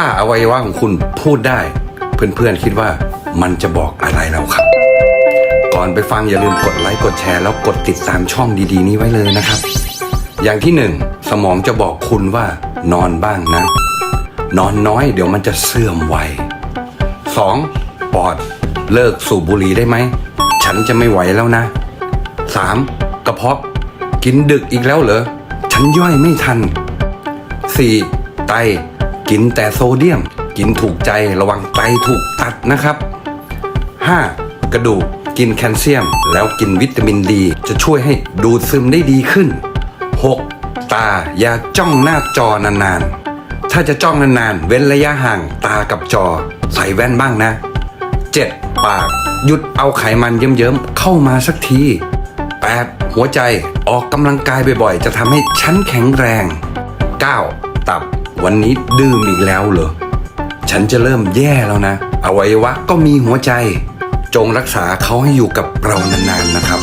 ถ้าอวัยวะของคุณพูดได้ เพื่อนๆคิดว่ามันจะบอกอะไรเราครับ ก่อนไปฟังอย่าลืมกดไลค์กดแชร์แล้วกดติดตามช่องดีๆ นี้ไว้เลยนะครับ อย่างที่หนึ่งสมองจะบอกคุณว่านอนบ้างนะ นอนน้อยเดี๋ยวมันจะเสื่อมวัยสองปอดเลิกสูบบุหรี่ได้ไหม ฉันจะไม่ไหวแล้วนะสามกระเพาะกินดึกอีกแล้วเหรอ ฉันย่อยไม่ทันสี่ไต กินแต่โซเดียม กินถูกใจระวังไตถูกตัดนะครับห้ากระดูกกินแคลเซียม แล้วกินวิตามินดี จะช่วยให้ดูดซึมได้ดีขึ้นหกตาอย่าจ้องหน้าจอนานๆ ถ้าจะจ้องนานๆ เว้นระยะห่างตากับจอ ใส่แว่นบ้างนะ 7. ปาก หยุดเอาไขมันเยิ้มๆ เข้ามาสักที 8. หัวใจออกกำลังกายบ่อยๆ จะทำให้ฉันแข็งแรง 9. ตับ วันนี้ดื่มอีกแล้วเหรอ ฉันจะเริ่มแย่แล้วนะ อวัยวะก็มีหัวใจ จงรักษาเขาให้อยู่กับเรานานๆนะครับ